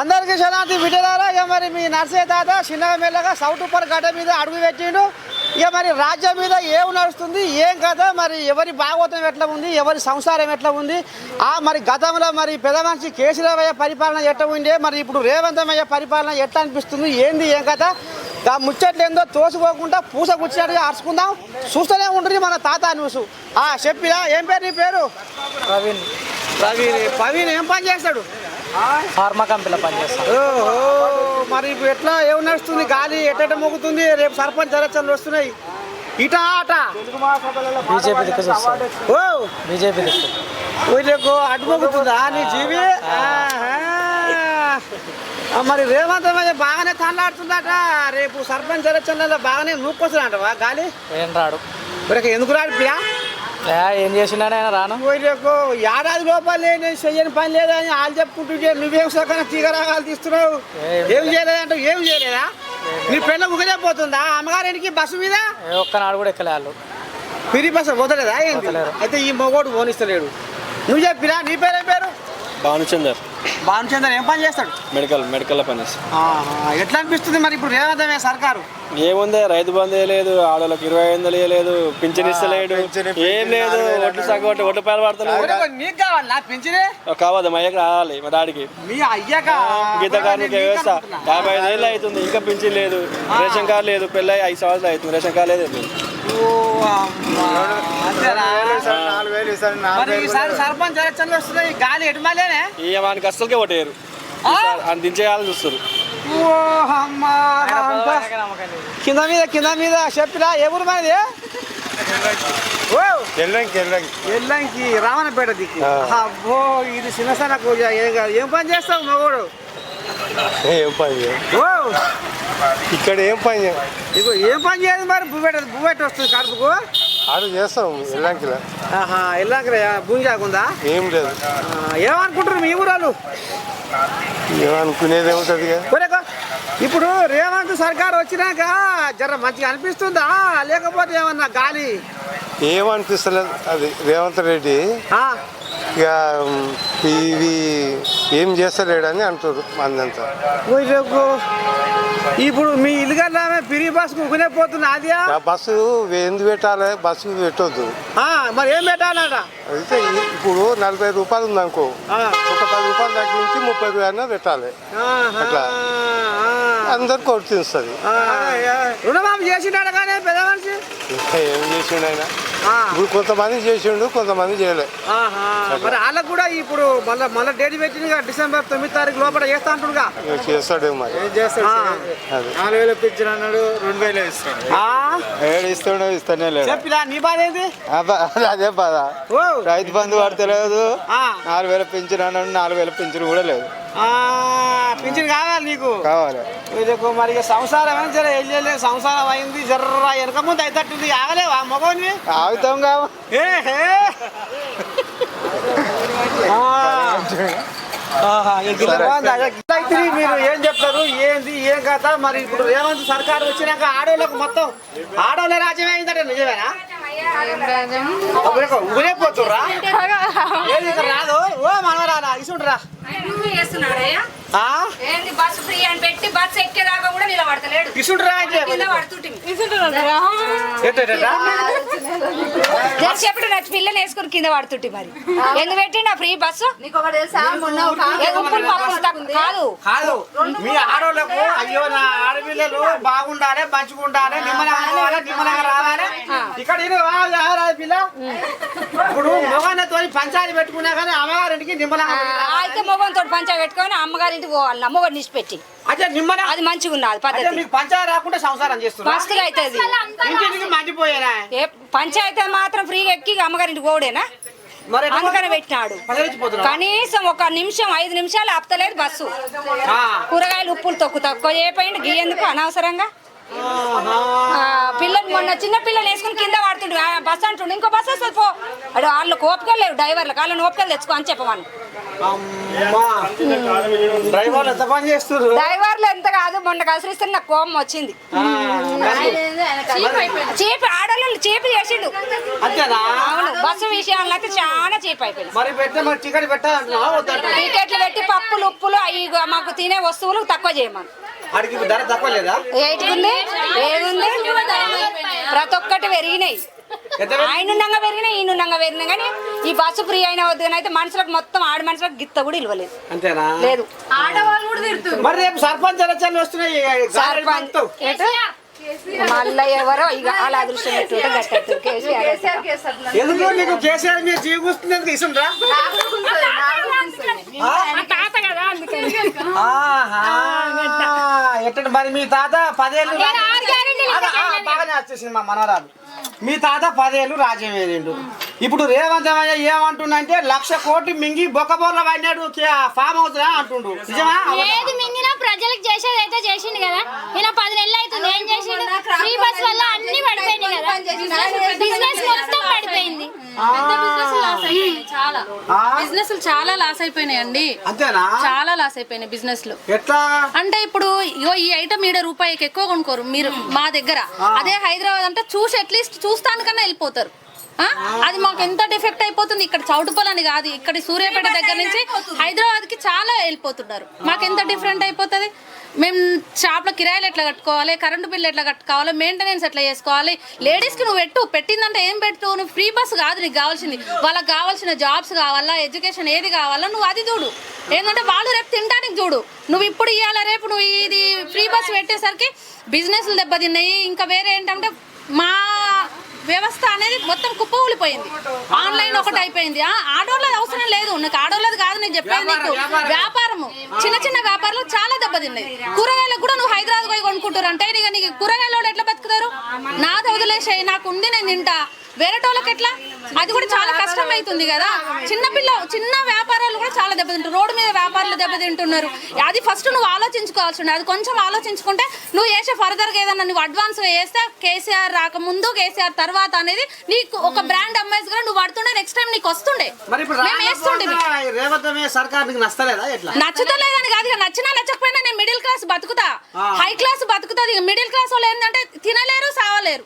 అందరికీ శనార్థి బిడ్డలారా ఇక మరి మీ నర్సే తాత చిన్నగా మెల్లగా సౌట్ ఉప్పర్ గడ్డ మీద అడుగు పెట్టిండు. ఇక మరి రాజ్యం మీద ఏం నడుస్తుంది ఏం కథ మరి ఎవరి భాగవతం ఎట్లా ఉంది ఎవరి సంసారం ఎట్లా ఉంది ఆ మరి గతంలో మరి పెద్ద మనిషి కేసీరావయ్య పరిపాలన ఎట్లా ఉండే మరి ఇప్పుడు రేవంతమయ్య పరిపాలన ఎట్లా అనిపిస్తుంది ఏంది ఏం కథ? ఆ ముచ్చట్లు ఏందో తోసుకోకుండా పూస కూర్చున్నట్టుగా అరుచుకుందాం. చూస్తూనే ఉంటుంది మన తాత న్యూస్. ఆ చెప్పిరా ఏం పేరు నీ పేరు? ప్రవీణ్. ప్రవీణ్ ప్రవీణ్ ఏం పని చేస్తాడు? ఫార్మా కంపెనీలో పనిచేస్తాను ఓహో మరి ఇప్పుడు ఎట్లా? ఏం నడుస్తుంది? గాలి ఎట్ట మోగుతుంది? రేపు సర్పంచ్ ఎలక్షన్లు వస్తున్నాయి. ఇట ఆట బీజేపీ దిక్కు చూస్తాను ఓ బీజేపీ దిక్కు. వీళ్ళకు అడ్డు మోగుతుందా నీ జీవి? మరి రేవంత్ బాగానే తనలాడుతుందట రేపు సర్పంచ్ ఎలక్షన్లలో బాగానే నూక్కొస్తుందంటవా గాలి? ఏం రాడు. ఎందుకు రాడిపియా ఏ, ఏం చేసినాడు ఆయన రాను? వీళ్ళకు ఏడాది లోపల నేను చెయ్యని పని లేదని వాళ్ళు చెప్పుకుంటుంటే నువ్వేం సగన తీగరాగాలు తీస్తున్నావు? ఏం చేయలేదంటే ఏం చేయలేదా? నీ పెళ్ళ ఉగనే పోతుందా? అమ్మగారికి బస్సు మీద? ఒక్కనాడు కూడా ఎక్కలే వాళ్ళు. పిరి బస్సు పోతలేదా. అయితే ఈ మొగోడు పోనిస్తలేడు. నువ్వు చెప్పిరా నీ పేరేం పేరు? భానుచందర్. భానుచందర్ ఏం పని చేస్తాడు? మెడికల్ మెడికల్ పని ఎట్లా అనిపిస్తుంది మరి ఇప్పుడు రేవంత్ అయ్య సర్కారు? ఏముంది రైతు బంధు లేదు ఆడోళ్ళకి ఇరవై ఐదు వందలు ఇవ్వలేదు పింఛన్ ఇస్తలేడు. ఏం లేదు ఒడ్లు సగం నీకు కావాలి నా పెంచినే కావద్దు మా అయ్యకి రావాలి మా డాడీకి. గీత కార్మిక వ్యవస్థ. యాభై ఐదు ఏళ్ళు అవుతుంది ఇంకా పింఛన్ లేదు. రేషన్ కార్డు లేదు పెళ్ళి ఐదు సంవత్సరాలు అవుతుంది రేషన్ కార్డు లేదు లేదు. సర్పంచ్ గాలి ఎటుమలేనే? ఈ వానికి అస్సలకే ఓటేయరు అని దించేయాలని చూస్తారు. కింద మీద కింద మీద చెప్పిరా ఏ ఊరు మనది ఎల్లంకి రావణపేట దిక్కు అబ్బో ఇది చిన్నసన పూజ ఏం కాదు ఏం పని చేస్తావు మగోడు? ఏం పని ఇక్కడ ఏం పని. ఇగో ఏం పని చేయదు మరి బువ్వెట బువ్వెట వస్తుంది కడుపుకు ఆడ చేస్తాం ఇలాంటిలా ఆహా ఎల్లంకి భూమి జాగుందా ఏం లేదు. ఏమనుకుంటారు మీ ఊరాలు ఏమనుకునేది ఏముంటుంది ఇప్పుడు రేవంత్ సర్కార్ వచ్చినాక జర మంచిగా అనిపిస్తుందా? లేకపోతే ఏమన్నా గాలి? ఏమనిపిస్తలేదు. అది రేవంత్ రెడ్డి ఇక ఇవి ఏం చేస్తలేడని అంటారు మందంతా. ఇప్పుడు మీ ఇల్లు పిరి బస్ ముగ్గునే పోతుంది అదియా ఆ బస్సు ఎందుకు పెట్టాలి? బస్సు పెట్టొద్దు. మరి ఏం పెట్టాలట? అయితే ఇప్పుడు నలభై రూపాయలు ఉందనుకో ఆ, ఒక పది రూపాయలు తగ్గించి ముప్పై రూపాయలు పెట్టాలి. అట్లా. ఆ, అందరికి కొడుతుంది రుణమాఫీ చేసిండాడు కానీ పెద్ద మనిషి? ఏం చేసిండు ఆయన? కొంతమంది చేసిండు కొంతమంది చేయలే. ఆహా. మరి వాళ్ళకు కూడా ఇప్పుడు మళ్ళీ మళ్ళీ డేట్ పెట్టింది డిసెంబర్ తొమ్మిది తారీఖు లోపల చేస్తా అంటుండగా ఇక చేస్తాడేమో మరి. నాలుగు వేలు ఇప్పించిన అన్నాడు రెండు వేలు ఇస్తాడు. ఆ, ఏడు ఇస్తాడు ఇస్తానే లేడు చెప్పిరా నీ బాధ ఏంది? అబ్బా, అదే బాధ. ఓ. రైతు బంధు పడతలేదు. ఆ, నాలుగు వేలు పెంచిన అన్నాడు నాలుగు వేలు పెంచిన కూడా లేదు. ఆ, పింఛన్ కావాలి నీకు? కావాలి. మరి సంసారం జర వెళ్ళలే సంసారం అయింది జర్ర వెనక ముందు అయితట్టుంది ఆగలేవా మగోని ఆగుతాం కావా? మీరు ఏం చెప్తారు? ఏంది? ఏం కథ? మరి ఇప్పుడు రేవంత్ సర్కార్ వచ్చినాక ఆడోళ్ళకు మొత్తం ఆడోళ్ళ రాజ్యమే అయిందట నిజమేనా? ఊరే పోతుర్రా ఏది రాదు ఓ మనవరాలా ఇసుండ్రా ఏంది బస్సు ఫ్రీ అని పెట్టి బస్సు ఎక్కేదాకా కూడా నిలబడతలేడు ఇసుండ్రా కింద. పడుతుంటే చెప్పడు పిల్లని వేసుకుని కింద పడుతుంటే మరి ఎందుకు పెట్టిండు ఫ్రీ బస్సు కాదు కాదు మీ ఆడోళ్ళకు అయ్యో నా ఆడపిల్లలు బాగుండాలి మంచిగా ఉండాలి నిమ్మలంగా నిమ్మలంగా రావాలి ఇక్కడ రావాలి, రావాలి పిల్ల ఇప్పుడు మొగన్నతో పంచాయతీ పెట్టుకున్నా కానీ అమ్మగారింటికి నిమ్మలంగా ఆ, అయితే మొగంతో పంచా పెట్టుకొని అమ్మగారింటికి పోవాలి మొగని నిష్పెట్టి అదే నిమ్మల అది మంచిగా ఉన్నది అదే పద్ధతి. మీకు పంచాయతీ రాకుండా సంసారం చేస్తున్నా మస్తుగా అవుతుంది ఇంటికి మంచిపోయేనా ఏ పంచాయతీ మాత్రం ఫ్రీగా ఎక్కి అమ్మగారింటికి అందుకని పెట్టినాడు. కనీసం ఒక నిమిషం ఐదు నిమిషాలు ఆపుతలేదు బస్సు. కూరగాయలు ఉప్పులు తక్కువ తక్కువ చేయపోయింది గీయేందుకు అనవసరంగా? పిల్లలు మొన్న చిన్న పిల్లలు వేసుకుని కింద పడుతుండు ఆ, బస్ అంటుండు. ఇంకో బస్ వస్తుంది పో. అడు వాళ్ళకి ఓపికలు లేవు. డ్రైవర్లకు వాళ్ళని ఓపికలు తెచ్చుకో అని చెప్పమని. డ్రైవర్ ఎంత పని చేస్తున్నారు? డ్రైవర్లు ఎంత కాదు మొన్న కసిరిస్తే నాకు కోపం వచ్చింది. చీప్ ఆడవాళ్ళు చీప్ చేసిండు. అవును బస్సు విషయాల్లో అయితే చాలా చీప్ అయిపోయింది. మరి మరి టికెట్ టికెట్లు పెట్టి పప్పులు ఉప్పులు అవి మాకు తినే వస్తువులు తక్కువ చేయమని. ధర తక్కువ లేదా? ఏటికుంది ఏదుంది ప్రతి ఒక్కటి పెరిగినాయి. ఆయన ఉండగా పెరిగినాయి ఈయన ఉండగా పెరిగినాయి కానీ ఈ బస్సు ఫ్రీ అయిన వద్దు కానీ అయితే మనుషులకు మొత్తం ఆడి మనుషులకు గిత్త కూడా ఇవ్వలేదు. అంతేనా? లేదు. మరి రేపు సర్పంచ్ ఎలక్షన్లు వస్తున్నాయి? మళ్ళా ఎవరో ఇక అలా అదృష్టం ఎందుకు నీకు కేసీఆర్ మీద జీవిస్తుంది ఎందుకు? ఇస్తుండ్రా గుర్తుంది, నాకు గుర్తుంది. తాత కదా అందుకని ఎట్ట మరి మీ తాత పదేళ్ళు బాగానే వచ్చేసింది మా మనవరాలు. మీ తాత పదేళ్ళు రాజ్యం వేరిండు ఇప్పుడు రేవంతమయ్య ఏమంటుండంటే లక్ష కోటి మింగి బొక్కబోర్ల పడినాడు ఫామ్ హౌస్ అంటుండు. నిజమా? ఏది మింగినా ప్రజలకు చేసేది అయితే చేసిండు కదా. ఈయన పది నెలలు అవుతుంది ఏం చేసిండు? ఫ్రీ బస్ వల్ల అన్ని పడిపోయినాయి కదా. బిజినెస్ మొత్తం పడిపోయింది. పెద్ద బిజినెస్ లాస్ అయిపోయినాయి చాలా. ఆ? బిజినెస్ చాలా లాస్ అయిపోయినాయి అండి అంతేనా? చాలా లాస్ అయిపోయినాయి బిజినెస్లో. ఎట్లా? అంటే ఇప్పుడు ఇగో ఈ ఐటమ్ ఈడ రూపాయికి ఎక్కువ కొనుక్కోరు మీరు మా దగ్గర. అదే హైదరాబాద్ అంటే చూసి అట్లీస్ట్ చూస్తానికన్నా వెళ్ళిపోతారు. ఆ? అది మాకు ఎంత డిఫెక్ట్ అయిపోతుంది? ఇక్కడ చౌటుపల్ అని కాదు ఇక్కడ సూర్యాపేట దగ్గర నుంచి హైదరాబాద్కి చాలా వెళ్ళిపోతున్నారు. మాకు ఎంత డిఫరెంట్ అయిపోతుంది? మేము షాప్లో కిరాయిలు ఎట్లా కట్టుకోవాలి? కరెంటు బిల్లు ఎట్లా కట్టుకోవాలి? మెయింటెనెన్స్ ఎట్లా చేసుకోవాలి? లేడీస్కి నువ్వు పెట్టు. పెట్టిందంటే ఏం పెట్టు? నువ్వు ఫ్రీ బస్ కాదు నీకు కావాల్సింది. వాళ్ళకి కావాల్సిన జాబ్స్ కావాలా? ఎడ్యుకేషన్ ఏది కావాలా? నువ్వు అది చూడు. ఏంటంటే వాళ్ళు రేపు తినడానికి చూడు. నువ్వు ఇప్పుడు ఇవ్వాలా రేపు నువ్వు ఇది ఫ్రీ బస్ పెట్టేసరికి బిజినెస్లు దెబ్బతిన్నాయి. ఇంకా వేరే ఏంటంటే మా వ్యవస్థ అనేది మొత్తం కుప్పకూలిపోయింది ఆన్లైన్ ఒకటి అయిపోయింది. ఆ, ఆడోళ్ళది అవసరం లేదు. నాకు ఆడోళ్ళది కాదు నేను చెప్పేది నీకు. వ్యాపారము. చిన్న చిన్న వ్యాపారాలు చాలా దెబ్బతిన్నాయి. కూరగాయలకు కూడా నువ్వు హైదరాబాద్ పోయి కొనుక్కుంటారు అంటే నీకు కూరగాయలు ఎట్లా బతుకుతారు? నాది వదిలేసాయి నాకు ఉంది నేను తింటా. వేరేటోళ్ళకి ఎట్లా? అది కూడా చాలా కష్టం అవుతుంది కదా. చిన్న పిల్ల చిన్న వ్యాపారాలు కూడా చాలా దెబ్బతింటారు. రోడ్డు మీద వ్యాపారాలు దెబ్బతింటున్నారు. అది ఫస్ట్ నువ్వు ఆలోచించుకోవాల్సి ఉండే. అది కొంచెం ఆలోచించుకుంటే నువ్వు చేసే ఫర్దర్గా ఏదన్నా నువ్వు అడ్వాన్స్గా చేస్తే కేసీఆర్ రాకముందు కేసీఆర్ తర్వాత అనేది నీకు ఒక బ్రాండ్ అమ్మాయిస్గా నువ్వు వాడుతుండే నెక్స్ట్ టైం నీకు వస్తుండే. మేము వేస్తుండే నచ్చుతలేదని కాదు నచ్చినా నచ్చకపోయినా నేను మిడిల్ క్లాస్ బతుకుతా. హై క్లాస్ బతుకుతుంది ఇక మిడిల్ క్లాస్ వాళ్ళు ఏంటంటే తినలేరు సావలేరు.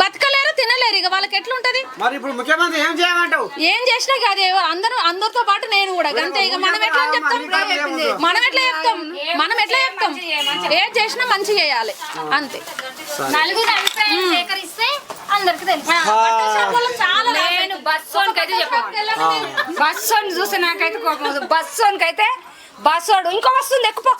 బతకలేరు తినలేరు. ఇక వాళ్ళకి ఎట్లుంటది? మరి ఇప్పుడు ముఖ్యమంత్రి ఏం చేయమంటావు? ఏం చేసినా కాదు అందరూ అందరితో పాటు నేను కూడా. అంతే ఇక మనం ఎట్లా చెప్తాం? మనం ఎట్లా చెప్తాం? మనం ఎట్లా చెప్తాం? ఏం చేసినా మంచి చేయాలి. అంతే. నలుగురు అభిప్రాయం సేకరిస్తే అందరికి తెలుసు. చాలా నేను బస్సు అయితే చెప్పాను బస్సు చూస్తే నాకైతే కోపం బస్సు అయితే బస్సు ఇంకో వస్తుంది ఎక్కువ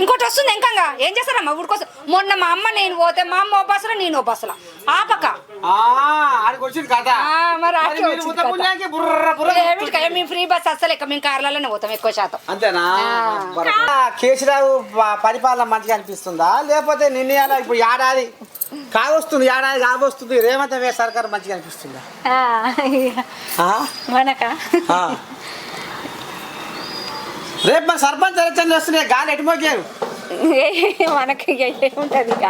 ఇంకోటి వస్తుంది ఇంకంగా ఏం చేస్తారమ్మా? ఊడి కోసం మొన్న మా అమ్మ నేను పోతే మా అమ్మ ఓ బస్సులో నేను ఓ బస్సులో. ఆపక. ఆ, ఆడికి వచ్చింది కదా ఆ, మరి మరి ఆకే మీరు వచ్చింది ఉత్త కథ. పుణ్యానికి బుర్ర బుర్ర ఏమిటికయ్యా మేము ఫ్రీ బస్ అస్సలు ఎక్క మేము కార్లలోనే పోతాం ఎక్కువ శాతం. అంతేనా. కేసీరావు పరిపాలన మంచిగా అనిపిస్తుందా? లేకపోతే నిర్ణయాలు ఇప్పుడు ఏడాది కావస్తుంది ఏడాది కావస్తుంది రేవంత్ సర్కార్ మంచిగా అనిపిస్తుందా? మనక. రేపు మన సర్పంచ్ ఎలక్షన్లు వస్తున్నాయి గాలి ఎటు మోగారు మనకి ఇక ఏముంటది ఇక.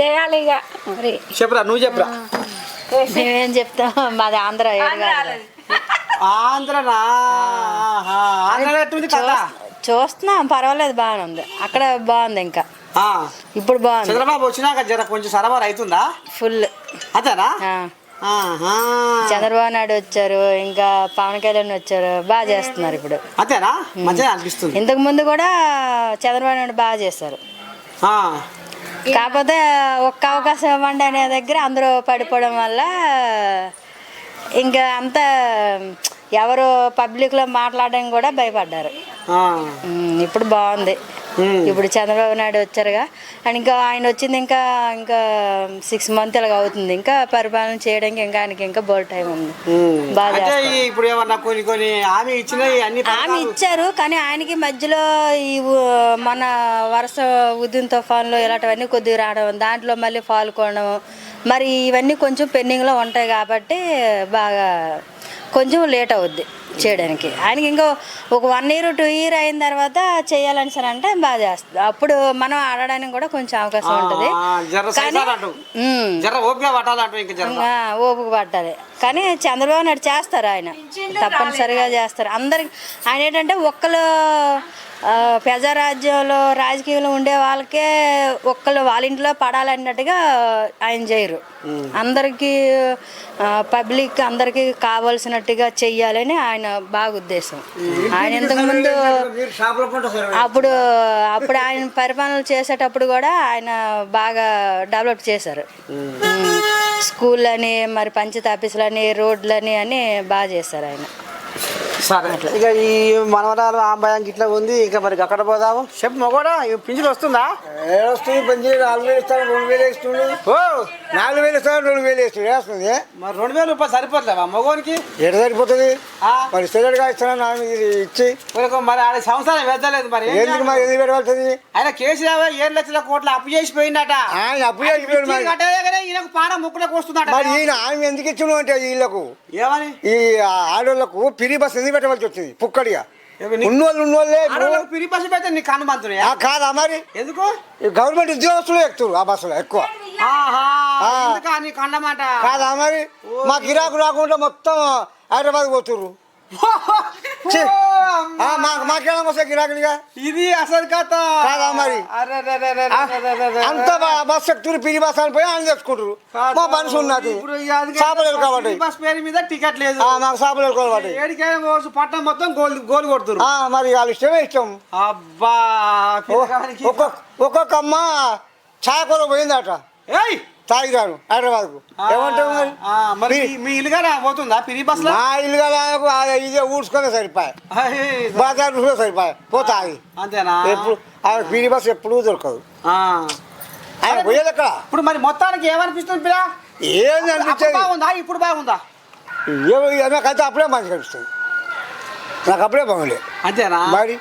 చేయాలి ఇక. మరి. చెప్పురా నువ్వు చెప్పురా? మేమేం చెప్తాం? మాది ఆంధ్ర ఆంధ్రనా? ఆహా. ఆంధ్ర ఎట్టుంది కదా చూస్తున్నాం పర్వాలేదు బాగానే ఉంది. అక్కడ బాగుంది ఇంకా. ఇప్పుడు బాగుంది. చంద్రబాబు వచ్చినాక జర కొంచెం సరఫరా అవుతుందా? ఫుల్. అంతేనా. చంద్రబాబు నాయుడు వచ్చారు ఇంకా పవన్ కళ్యాణ్ వచ్చారు బాగా చేస్తున్నారు ఇప్పుడు. అంతేనా? మంచిగా అనిపిస్తుంది. ఇంతకు ముందు కూడా చంద్రబాబు నాయుడు బాగా చేశారు. కాకపోతే ఒక్క అవకాశం ఇవ్వండి అనే దగ్గర అందరూ పడిపోవడం వల్ల ఇంకా అంత ఎవరు పబ్లిక్లో మాట్లాడడం కూడా భయపడ్డారు. ఇప్పుడు బాగుంది. ఇప్పుడు చంద్రబాబు నాయుడు వచ్చారుగా. అండ్ ఇంకా ఆయన వచ్చింది ఇంకా ఇంకా సిక్స్ మంత్ ఇలాగ అవుతుంది. ఇంకా పరిపాలన చేయడానికి ఇంకా ఆయనకి ఇంకా బోల్ టైం ఉంది. ఉమ్. బాగా ఇప్పుడు ఏమన్నా కొన్ని కొన్ని హామీ ఇచ్చిన అన్ని ఆమె ఇచ్చారు కానీ ఆయనకి మధ్యలో ఈ మన వరుస ఉద్దిన తుఫాన్లు ఇలాంటివన్నీ కొద్దిగా రావడం దాంట్లో మళ్ళీ పాల్గొనడం మరి ఇవన్నీ కొంచెం పెండింగ్లో ఉంటాయి కాబట్టి బాగా కొంచెం లేట్ అవుద్ది. చేయడానికి. ఆయనకి ఇంకో ఒక వన్ ఇయర్ టూ ఇయర్ అయిన తర్వాత చేయాలని సరే అంటే బాగా చేస్తుంది. అప్పుడు మనం ఆడడానికి కూడా కొంచెం అవకాశం ఉంటుంది. ఓపిక పట్టాలంటూ ఇంకా జర ఆ, ఓపిక పట్టాలి. కానీ చంద్రబాబు నాయుడు చేస్తారు ఆయన. తప్పనిసరిగా చేస్తారు. అందరికి ఆయన ఏంటంటే ఒక్కరు ప్రజారాజ్యంలో రాజకీయంలో ఉండే వాళ్ళకే ఒక్కరు వాళ్ళ ఇంట్లో పడాలన్నట్టుగా ఆయన చేయరు. అందరికీ పబ్లిక్ అందరికీ కావాల్సిన కావాల్సినట్టుగా చెయ్యాలని ఆయన బాగా ఉద్దేశం. ఆయన ఇంతకుముందు అప్పుడు అప్పుడు ఆయన పరిపాలన చేసేటప్పుడు కూడా ఆయన బాగా డెవలప్ చేశారు. స్కూళ్ళని మరి పంచాయతీ ఆఫీసులని రోడ్లని అని బాగా చేశారు ఆయన. సరే ఇక ఈ మనవరాలు ఆంబాయానికి ఇట్లా ఉంది. ఇంకా మరి అక్కడ పోదాము. చెప్పు మగోడా పింఛన్ వస్తుందా? వస్తుంది పని నాలుగు వేలు ఇస్తాను రెండు వేలు వేస్తుండు ఓ నాలుగు వేలు ఇస్తాను రెండు వేలు వేస్తుండు వేస్తుంది? మరి రెండు వేల రూపాయలు సరిపోతుందా మగోనికి? ఎడ సరిపోతుంది? ఆ? మరి సెలెడ్గా ఇస్తాను ఇది ఇచ్చి. మరి ఆడ సంవత్సరం వెళ్తలేదు మరి. ఎందుకు మరి ఎందుకు పెట్టవలసింది? ఆయన కేసీఆర్ ఏడు లక్షల కోట్ల అప్పు చేసి పోయిందట ఆయన అప్పు చేసిపోయాడు మరి. ఈయనకు పానం ముక్కులకు వస్తుందట మరి ఈయన ఆమె ఎందుకు ఇచ్చిన అంటే వీళ్ళకు ఏమని? ఈ ఆడోళ్ళకు పిరి బస్ ఎందుకు పెట్టవలసి వచ్చింది పుక్కడిగా. ఉన్నోళ్ళు ఉన్నోళ్ళే ఆడవాళ్ళకు పిరి బస్సు పెడితే నీకు కనుమంతునే ఆ, కాదా మరి? ఎందుకు? గవర్నమెంట్ ఉద్యోగస్తులు ఎక్కుతారు ఆ బస్సులో ఎక్కువ. కాదా మరి? మా గిరాకు రాకుండా మొత్తం హైదరాబాద్ పోతుర్రు. మాకేమో వస్తే గిరాకులుగా? ఇది అసలు కథ. కాదా మరి? అంత బస్ ఎక్కుతారు పిరి బస్ అని పోయి ఆయన తెచ్చుకుంటారు. మా మనిషి ఉన్నది. చేపలు కాబట్టి పిరి బస్ పేరు మీద టికెట్ లేదు. మాకు చేపలు కాబట్టి ఏడికైనా పోవచ్చు పట్టణం మొత్తం గోల్ గోల్ కొడుతురు. మరి వాళ్ళ ఇష్టమే ఇష్టం. అబ్బా ఒక్కొక్క అమ్మ ఛాయ కూర పోయిందట. ఏయ్! తాగిరాను హైదరాబాద్కు. ఏమంటావు మరి? మీ- ఇల్లుగా పోతుందా? పిరి బస్ మా ఇల్లు కదా ఇదే ఊడ్చుకొని సరిపోయి. బాగా చూసుకునే సరిపోయి. పోతాయి అంతేనా? ఎప్పుడు ఆ పీడి బస్ ఎప్పుడూ దొరకదు. ఆయన పోయేది ఎక్కడ? ఇప్పుడు మరి మొత్తానికి ఏమనిపిస్తుంది పిల్ల అప్పుడు అనిపించేది? బాగుందా? ఇప్పుడు బాగుందా? ఏ- నాకైతే అప్పుడే మంచిగా అనిపిస్తుంది. నాకు అప్పుడే బాగుండే. అంతేనా? మరి?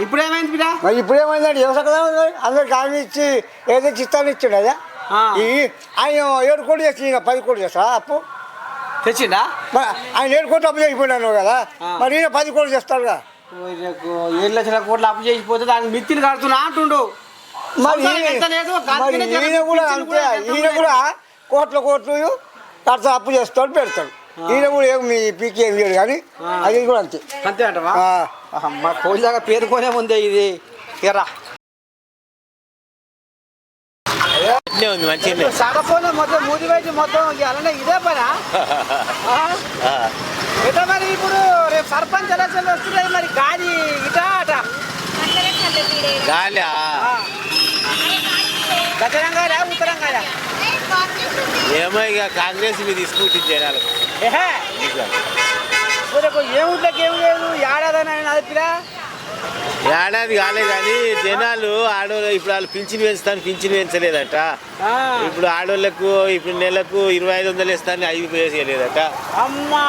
ఇప్పుడు ఏమైంది పిల్ల మరి ఇప్పుడు ఏమైందంటే వ్యవసాయ అందరికి ఆయన ఇచ్చి ఏదో చిత్తాన్ని ఇచ్చాడు అదే. ఈ ఆయన ఏడు కోట్లు చేసి ఈయన పది కోట్లు చేస్తా అప్పు. తెచ్చిందా మరి ఆయన ఏడు కోట్లు అప్పు చేసిపోయినాను కదా. మరి ఈయన పది కోట్లు చేస్తాడుగా. ఏడు లక్షల కోట్లు అప్పు చేసిపోతే దానికి మిత్తిని కడుతున్నా అంటుండు. మరి ఈయన కూడా అంతే ఈయన. కూడా కోట్ల కోట్లు కడతా అప్పు చేస్తాడు పెడతాడు. ఈయన కూడా ఏం మీ పీకి ఏం చేయడు కానీ అది కూడా అంతే. అంతే అంటవా? ఆ. అమ్మ కోయిలాగా పేరుకొనే ఉంది ఇది. ఎరా ఉంది మంచిగా సగపోయిన మొత్తం మూది వేసి మొత్తం అలానే ఇదే పనా? ఎట్లా మరి ఇప్పుడు రేపు సర్పంచ్ ఎలక్షన్లు వస్తున్నాయి మరి గాలి ఇటా అట. గాలి దక్షిణంగా ఉత్తరంగా ఏమో ఇక కాంగ్రెస్ మీద తీసుకుంటుంది జనాలు. ఏహే! ఊరకు ఏ ఊళ్ళకి ఏం లేదు ఏడాదని నడిపిరా? ఏడాది కాలే కానీ జనాలు ఆడవాళ్ళు ఇప్పుడు వాళ్ళు పింఛన్ పెంచుతాను పింఛన్ పెంచలేదట ఇప్పుడు ఆడవాళ్ళకు ఇప్పుడు నెలకు ఇరవై ఐదు వందలు ఇస్తాను ఐదు వేసేయలేదట. అమ్మా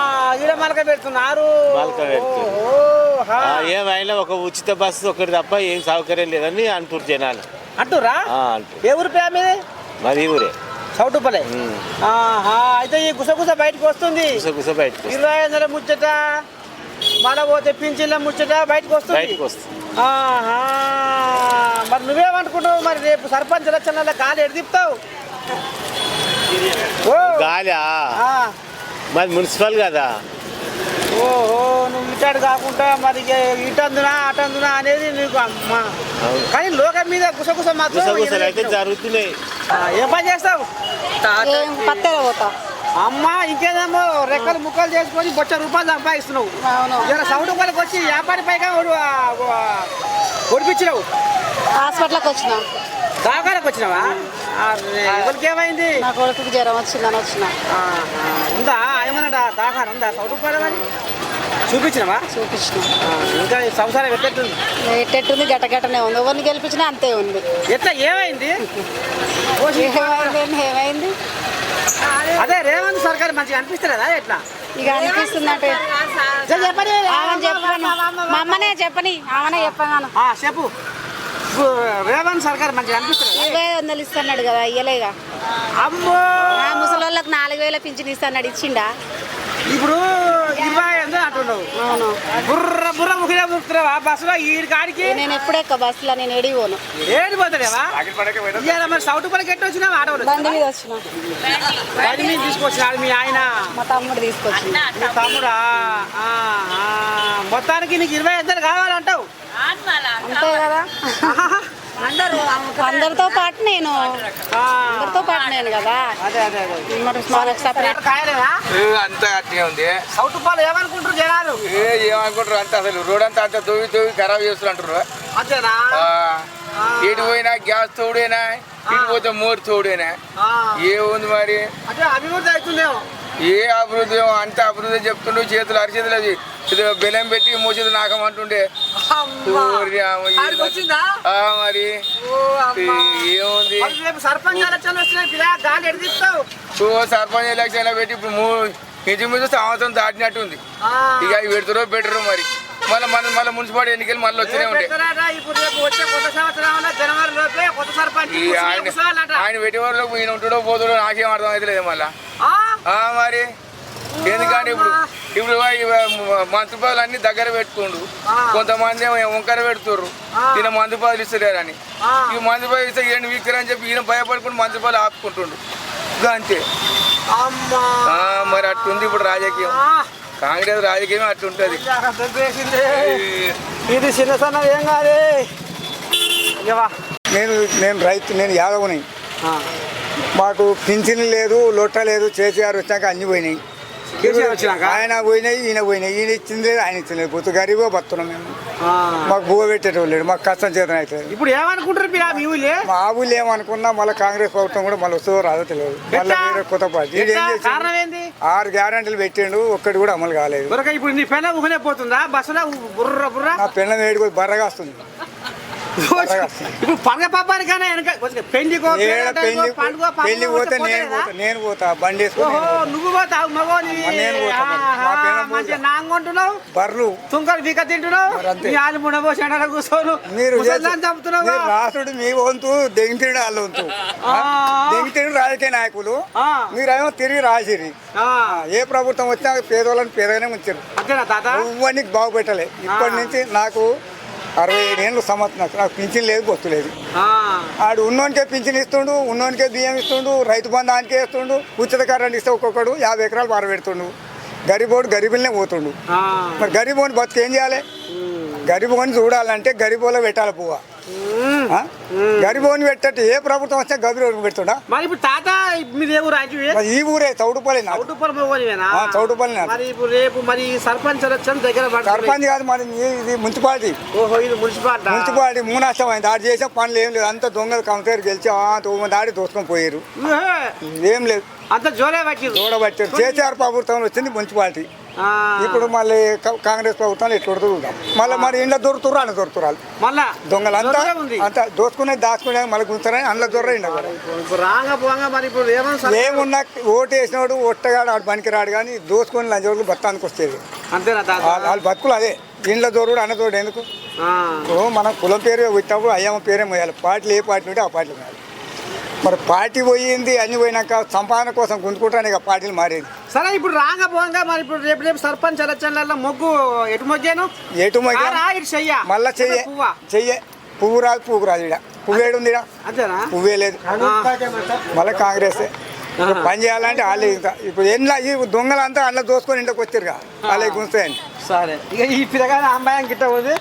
మలక పెడుతున్నారు. మలక పెడుతున్నారు. ఏమైనా ఒక ఉచిత బస్సు ఒకటి తప్ప ఏం సౌకర్యం లేదని అంటారు జనాలు. అంటురా ఏ ఊరు పే మీది? మరి ఊరే. చౌటుపలే అయితే ఈ గుసగుస బయటకు వస్తుంది. గుస గుస బయటకు వస్తుంది. ఇరవై వందల ముచ్చట? మళ్ళా పోతే పింఛన్ల ముచ్చట బయటకు వస్తుంది. బయటకు వస్తుంది. ఆహా మరి నువ్వేమనుకుంటావు మరి రేపు సర్పంచ్ ఎలక్షన్ల గాలి ఎడిదిప్తావు ఓ. గాలి? ఆ, మరి మున్సిపల్ కదా? ఓహో నువ్వు ఇటాడు కాకుండా మరి ఇక ఇటందునా అటందునా అనేది నీకు అమ్మా. అవును. కానీ లోకం మీద గుసగుస మాత్రం గుసగుసలు అయితే. జరుగుతున్నాయి. ఆ, ఏం పని చేస్తావు? పత్తెర పోతా. అమ్మా ఇంకేదేమో రెక్కలు ముక్కలు చేసుకొని బొచ్చ రూపాయలు సంపాదిస్తున్నావు. జర సౌండ్ వాళ్ళకి వచ్చి వ్యాపారి పైగా ఒడిపించినావు హాస్పిటల్కి వచ్చిన. దాకాలకు వచ్చినావా? ఎవరికి ఏమైంది నా కొడుకుకి జ్వరం వచ్చిందని వచ్చిన. ఉందా? ఏమన్నా దాకారం ఉందా? సౌండ్ రూపాయలు మరి? చూపించినావా? చూపించిన. ఇంకా సంసారం ఎట్లెట్టుంది ఎట్టెట్టుంది? గట్టగట్టనే ఉంది. ఎవరిని గెలిపించినా అంతే ఉంది. ఎట్లా? ఏమైంది? ఏమైంది? ఏమైంది? అదే రేవంత్ సర్కార్ మంచిగా అనిపిస్తలేదా ఎట్లా? ఇక అనిపిస్తుందంటే జర చెప్పండి ఆమె చెప్పను. మా అమ్మనే చెప్పని. ఆమెనే చెప్పగాను. ఆ, చెప్పు. రేవంత్ సర్కార్ మంచిగా అనిపిస్తలేదా? ఇరవై వందలు ఇస్తున్నాడు కదా ఇయ్యలేగా అమ్మో! ఆ ముసలోళ్ళకి నాలుగు వేల పింఛన్ ఇస్తున్నాడు ఇచ్చిండా? ఇప్పుడు బుర్ర బుర్ర ముఖిన బస్సులో ఈ కాడికి? నేను ఎప్పుడెక్క బస్సులో నేను ఎడిపోను ఏడు పోతాడేవా ఇవాళ మరి సౌటు పనికి ఎట్టు వచ్చినావు? ఆటోలు బండి మీద వచ్చిన. బండి మీద తీసుకొచ్చినాడు మీ ఆయన. మా తమ్ముడు తీసుకొచ్చి మీ తమ్ముడా? ఆ, ఆ. మొత్తానికి నీకు ఇరవై ఇద్దరు కావాలంటావు అంతే కదా ఆహాహా. అందరితో పాటు నేను. అందరితో పాటు నేను కదా. అదే అదే అదే. మరి మనకు సపరేట్. కాయలేదా? అంతా అట్లే ఉంది. సౌత్ పాలు ఏమనుకుంటారు జనాలు? ఏ ఏమనుకుంటారు అంత అసలు? రోడ్ అంతా అంత తవ్వి తవ్వి ఖరాబ్ చేస్తున్నారు అంతేనా? ఎటు పోయినా గ్యాస్ తోడేనా? ఇటు పోతే మోరు తోడేనా? ఆ. ఏముంది మరి? అభివృద్ధి అవుతుందేమో. ఏ అభివృద్ధి అంత అభివృద్ధి చెప్తుండు చేతులు అరిచేతులు ఇది బెల్లం పెట్టి మోచేది నాకమంటుండే మరి. ఏముంది? సర్పంచ్ ఎలక్షన్ పెట్టి ఇప్పుడు ఇంచుమించు సంవత్సరం దాటినట్టుంది. ఇక అవి పెడతారో పెట్టరు మరి. మళ్ళీ మన మళ్ళీ మున్సిపాలిటీ ఎన్నికలు మళ్ళీ వచ్చినే ఉంటాయి. ఆయన పెట్టేవాళ్ళు ఈయన ఉంటాడో పోతాడో నాకేం అర్థం అవుతలేదు మళ్ళా. ఆ, మరి. ఎందుకంటే ఇప్పుడు ఇప్పుడు మంత్రి పదవులు అన్ని దగ్గర పెట్టుకుండు. కొంతమంది ఏమో వంకర పెడుతుర్రు. ఈయన మంత్రి పదవులు ఇస్తలేరని. ఈ మంత్రి పదవులు ఇస్తే ఈయన వీక్తారని చెప్పి ఈయన భయపడుకుంటూ మంత్రి పదవులు ఆపుకుంటుండు. అంతే. అమ్మా. ఆ, మరి అట్టుంది ఇప్పుడు రాజకీయం. కాంగ్రెస్ రాజకీయం దెబ్బేసింది ఇది చిన్న సన్న ఏం కాదే. ఇవా నేను నేను రైతు నేను యాదవుని. మాకు పింఛన్ లేదు లొట్ట లేదు కేసీఆర్ వచ్చాక అన్ని పోయినాయి? ఆయన పోయినాయి ఈయన పోయినాయి. ఈయన ఇచ్చింది ఆయన ఇచ్చింది. పొత్తు గరీబో బతున్నాం మేము. మాకు బువ్వ పెట్టేటోళ్ళు మాకు కష్టం చేతన అవుతుంది ఇప్పుడు ఏమనుకుంటారు మీ ఊళ్ళే? ఏమనుకున్నా మళ్ళీ కాంగ్రెస్ ప్రభుత్వం కూడా మళ్ళీ వస్తుందో రాదో తెలియదు. మళ్ళీ? వేరే కొత్త పార్టీ ఆరు గ్యారంటీలు పెట్టిండు ఒక్కటి కూడా అమలు కాలేదు. ఇప్పుడు నీ పెళ్ళ ఊహనే పోతుందా? బస్సులో బుర్ర బుర్ర? నా పెళ్ళ వేడికి బర్రగా వస్తుంది. ఇప్పుడు పండుగ పాపానికైనా వెనక పెళ్ళి పండుగ పెళ్ళి పోతే నేను? పోతా నేను పోతా బండి. నువ్వు పోతావు మంచిగా. నాంగుంటున్నావు? తుంకలు బీక తింటున్నావు? ఆలు కూర్చోను. మీరు చంపుతున్నావు? రాసుడు మీ వంతు దెంగితిడు వాళ్ళ వంతు. దెంగితిడు రాజకీయ నాయకులు. మీరేమో తిరిగి రాసిరి. ఏ ప్రభుత్వం వచ్చినా పేదోళ్ళని పేదగానే ఉంచారు తాత? నువ్వన్నీ బాగుపెట్టలే. ఇప్పటి నుంచి నాకు అరవై ఏడు ఏళ్ళు సంవత్సరం నాకు నాకు పింఛన్ లేదు బొత్తు లేదు ఆడు ఉన్నోనికే పింఛన్ ఇస్తుండు ఉన్నోనికే బియ్యం ఇస్తుండు రైతు బంధానికే ఇస్తుండు ఉచిత కరెంట్ ఇస్తే ఒక్కొక్కడు యాభై ఎకరాలు పార పెడుతుండు. గరీబోడు గరీబులనే పోతుండు. మరి గరీబోని బతుకు ఏం చేయాలి గరీబోని చూడాలంటే గరీబోలో పెట్టాలి పువ్వ? గరీబోని పెట్టట్టు ఏ ప్రభుత్వం వచ్చినా గరీబోని పెడుతుండా? మరి ఇప్పుడు తాత ఏ ఊరు రాజు ఈ ఊరే చౌటుపల్లి నాకు. మరి ఇప్పుడు రేపు మరి సర్పంచ్ దగ్గర సర్పంచ్ కాదు మరి ఇది మున్సిపాలిటీ. ఓహో ఇది మున్సిపాలిటీ. మున్సిపాలిటీ మూనాష్టం అయింది ఆడు చేసే పనులు ఏం లేదు. అంత దొంగలు కౌన్సిలర్ గెలిచి దాడి దోసుకొని పోయారు. ఏం లేదు. అంత జోలే పట్టిరు కేసీఆర్ ప్రభుత్వం వచ్చింది మున్సిపాలిటీ. ఇప్పుడు మళ్ళీ కాంగ్రెస్ ప్రభుత్వం ఎట్లా చూద్దాం మళ్ళీ మరి ఇంట్లో దొరుకుతురు అని దొరుకుతురాలు మళ్ళా దొంగలు అంతా అంతా దోసుకునే దాచుకునే మళ్ళీ గుంచుతారని అందులో దొర ఏమన్నా ఓటు వేసినోడు ఒట్టగాడు ఆడు పనికి రాడు కానీ దోసుకొని లంచోళ్ళు బతానికి వచ్చేది అంతేనా వాళ్ళ బతుకులు అదే. ఇంట్లో దొరుకుడు అన్న దొరుడు ఎందుకు? మనం కులం పేరు వచ్చినప్పుడు అయ్యమ్మ పేరే మోయాలి. పార్టీలు ఏ పార్టీ ఉంటే ఆ పార్టీలు మోయాలి. మరి పార్టీ పోయింది అన్ని పోయినాక సంపాదన కోసం గుంజుకుంటానే ఇక పార్టీలు మారేది. సరే ఇప్పుడు రాంగ పోంగా మరి ఇప్పుడు రేపు రేపు సర్పంచ్ ఎలక్షన్లలో మొగ్గు ఎటు మొగ్గాను? ఎటు మొగ్గా? కారా, ఇటు చెయ్య? మళ్ళా చెయ్యే పువ్వా? చెయ్యే. పువ్వు రాదు పువ్వు రాదు ఇక్కడ పువ్వు ఏడుంది ఈడ? అంతేనా? పువ్వే లేదు. మళ్ళీ కాంగ్రెస్ పని చేయాలంటే వాళ్ళే ఇంకా. ఇప్పుడు ఎన్లా ఈ దొంగలంతా అందులో దోసుకొని ఇంట్లోకి వచ్చారు వాళ్ళే గుంస్తాయని సరే. ఇక ఈ పిల్లగానే అమ్మాయి గిట్ట ఉంది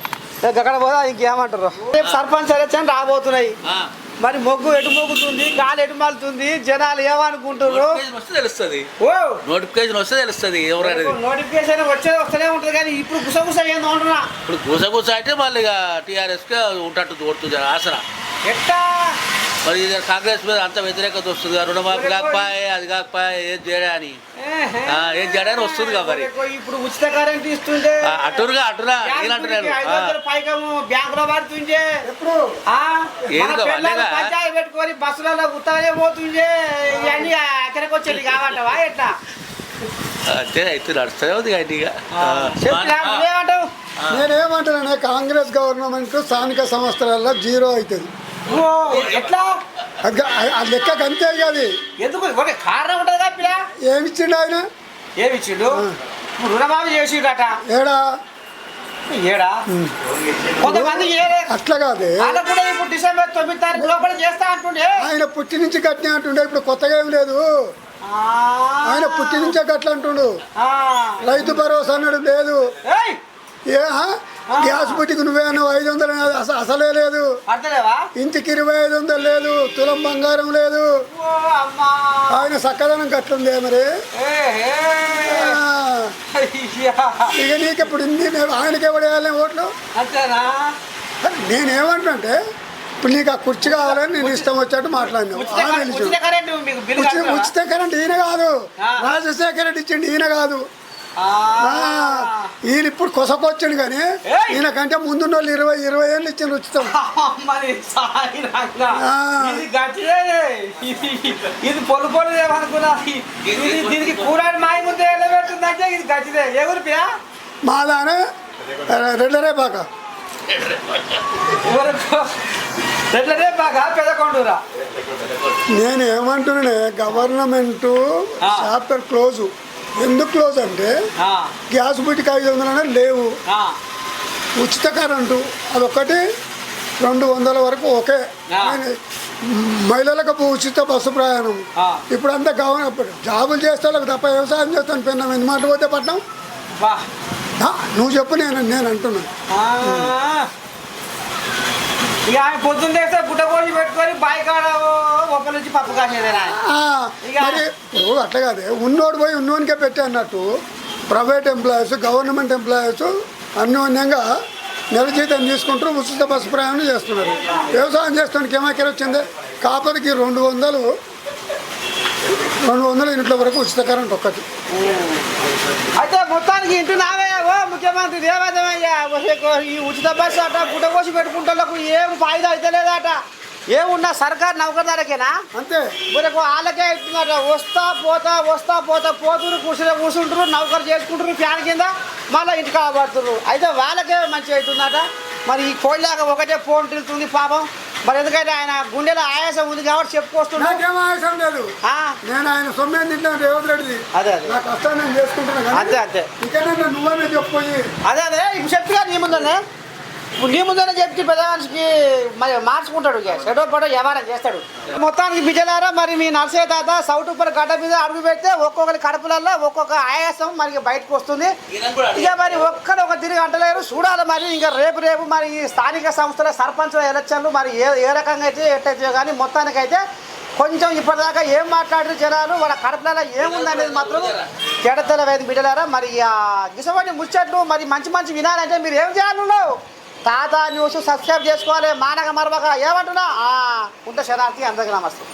రేపు అక్కడ పోదా? ఇంకేమంటారు? రేపు సర్పంచ్ ఎలక్షన్ రాబోతున్నాయి. మరి మొగ్గు ఎటు మొగ్గుతుంది గాలి ఎటు మలుతుంది జనాలు ఏమనుకుంటారు వస్తే తెలుస్తుంది. ఓ! నోటిఫికేషన్ వస్తే తెలుస్తుంది ఎవరనేది నోటిఫికేషన్ వచ్చేది వస్తూనే ఉంటుంది కానీ ఇప్పుడు గుసగుస ఏందో ఇప్పుడు గుసగుస అంటే మళ్ళీ ఇక టీఆర్ఎస్కే ఉంటట్టు కొడుతుంది ఆసరా. ఎట్టా? మరి కాంగ్రెస్ మీద అంత వ్యతిరేకత వస్తుంది రుణమాఫీ కాకపోయే అది కాకపోయే ఏం చేయడా అని. ఆ, ఏం చేయడానికి వస్తుంది కదా మరి. ఇప్పుడు ఉచిత కరెంట్ ఇస్తుంటే అటురుగా అటురా నేనంటున్నాను ఐదు పంచాయతీ పెట్టుకొని బస్సులలో ఉత్తరే పోతుండే. ఇవన్నీ ఎక్కడికి వచ్చేది కావంటావా? ఎట్లా? అంతే అయితే నడుస్తూనే ఉంది నేనేమంటానంటే కాంగ్రెస్ గవర్నమెంట్ స్థానిక సంస్థలలో జీరో అవుతుంది. ఎట్లా? లెక్కకు అంతే కాదు ఎందుకు? ఒక కారణం ఉంటుంది పిల్ల. ఏమిచ్చిండు ఆయన? ఏమి ఇచ్చిండు ఇప్పుడు రుణమాఫీ చేసిండట ఏడా? ఏడా? కొంతమంది అట్లా కాదు. వాళ్ళకు కూడా ఇప్పుడు డిసెంబర్ తొమ్మిది తారీఖు లోపల చేస్తా అంటుండే. ఆయన పుట్టి నుంచి కట్టిన అంటుండే ఇప్పుడు కొత్తగా ఏం లేదు. ఆయన పుట్టి నుంచే కట్ల అంటుండు. రైతు భరోసా అన్నాడు లేదు. ఏయ్, ఏ ఆ? గ్యాస్ బుట్టికి నువ్వే అన్నావు ఐదు వందలు అన్నది అస- అసలే లేదు. ఇంటికి ఇరవై ఐదు వందలు లేదు తులం బంగారం లేదు. ఆయన చక్కదనం కట్లుంది మరి. ఇక నీకు ఇప్పుడు ఇంది ఆయనకే పడేయాలి ఓట్లు? అంతేనా? నేనేమంటే ఇప్పుడు నీకు ఆ కుర్చీ కావాలని నేను ఇష్టం వచ్చేట్టు మాట్లాడినావు. ఉచిత కరెంట్- ఈయన కాదు. రాజశేఖర రెడ్డి ఇచ్చిండు ఈయన కాదు. ఈయన ఇప్పుడు కొసకొచ్చిండు కానీ. ఈయన కంటే ముందున్న వాళ్ళు ఇరవై ఇరవై ఏళ్ళు ఇచ్చిండు ఉచితం. ఇది గట్టిదే. ఇది ఇది పొలు పొలు ఏమనుకున్నా? ఇది దీనికి మాయ ముందే ఎలబెట్టిందంటే ఇది గట్టిదే. ఎవరు పియా? మాదానే? నేను ఏమంటున్నానే గవర్నమెంట్. Chapter close. ఎందుకు క్లోజ్ అంటే గ్యాస్ బుట్టికి ఐదు వందలనే లేవు. ఉచిత కరెంటు అదొకటి రెండు వందల వరకు ఓకే. మహిళలకు ఉచిత బస్సు ప్రయాణం. ఇప్పుడు అంతా గవర్న జాబులు చేస్తే వాళ్ళకి తప్ప వ్యవసాయం చేస్తాను పెన్నాం ఎన్ని మాటలు పోతే పట్నం? నువ్వు చెప్పు నేను నేను అంటున్నాను. ఇక ఆయన పొద్దున్న చేస్తే బుట్ట కోసి పెట్టుకొని బాయి కాడ ఒక్క నుంచి పప్పు కాసేదేనా ఇప్పుడు అట్లా కాదే. ఉన్నోడు పోయి ఉన్నోనికే పెట్టి అన్నట్టు ప్రైవేట్ ఎంప్లాయీస్ గవర్నమెంట్ ఎంప్లాయీస్ అన్యోన్యంగా నెల జీతం తీసుకుంటూ ఉచిత బస్సు ప్రయాణం చేస్తున్నారు. వ్యవసాయం చేస్తానికి ఏమాకెర వచ్చింది? కాపరికి రెండు వందలు రెండు వందల ఇంట్లో వరకు ఉచిత కరెంట్ ఒక్కటి. అయితే మొత్తానికి ఇంటి నావే ఓ ముఖ్యమంత్రి దేవాదేవయ్యా ఈ ఉచిత బస్సు అట గుడ్డ కోసి పెట్టుకుంటోళ్ళకు ఏం ఫాయిదా అయితే లేదట. ఏమున్నా సర్కార్ నౌకర్దారకేనా అంతే. మనకు వాళ్ళకే ఇస్తుందట వస్తా పోతా వస్తా పోతా పోతురు కూర్చుని కూర్చుంటారు నౌకరు చేసుకుంటారు ఫ్యాన్ కింద మళ్ళీ ఇంటికి పడుతున్నారు అయితే వాళ్ళకే మంచిగా అవుతుందట. మరి ఈ కోళ్ళాగా ఒకటే ఫోన్ తిరుగుతుంది పాపం. మరి ఎందుకంటే ఆయన గుండెలో ఆయాసం ఉంది కాబట్టి చెప్పుకొస్తున్నాడు నాకేం ఆయాసం లేదు. ఆ, నేను ఆయన సొమ్మేం తింటాను రేవంత్ రెడ్డిది. అదే అదే. నా కష్టాన్ని నేను చేసుకుంటున్నాను అంతే కానీ అంతే ఇంకేనా నువ్వనే చెప్పిపోయి అదే అదే. ఇప్పుడు చెప్పిగా నీ ముందనే ఇప్పుడు నీ ముందనే చెప్తే పెద్ద మనిషికి మరి మార్చుకుంటాడు ఇక. చెడో పడో వ్యవహారం చేస్తాడు. మొత్తానికి బిజలారా మరి మీ నర్సయ్య తాత సౌట్ ఉప్పర్ గడ్డ మీద అడుగు పెడితే ఒక్కొక్కరి కడుపులలో ఒక్కొక్క ఆయాసం మరి బయటకు వస్తుంది. ఇక మరి ఒక్కరు ఒక తిరిగి అంటలేరు. చూడాలి మరి ఇంకా రేపు రేపు మరి ఈ స్థానిక సంస్థల సర్పంచుల ఎలక్షన్లు మరి ఏ ఏ రకంగా అయితే ఎట్టయితే కానీ మొత్తానికైతే కొంచెం ఇప్పటిదాకా ఏం మాట్లాడారు జనాలు వాళ్ళ కడుపులలో ఏముందనేది మాత్రం చెడతల వేది బిడ్డలారా. మరి ఆ గిసవంటి ముచ్చట్లు మరి మంచి మంచి వినాలంటే మీరు ఏం చేయాలి తాత న్యూస్ సబ్స్క్రైబ్ చేసుకోవాలి. మానక మరవక. ఏమంటున్నా? ఉంటే శరార్థి అందరికీ నమస్తే.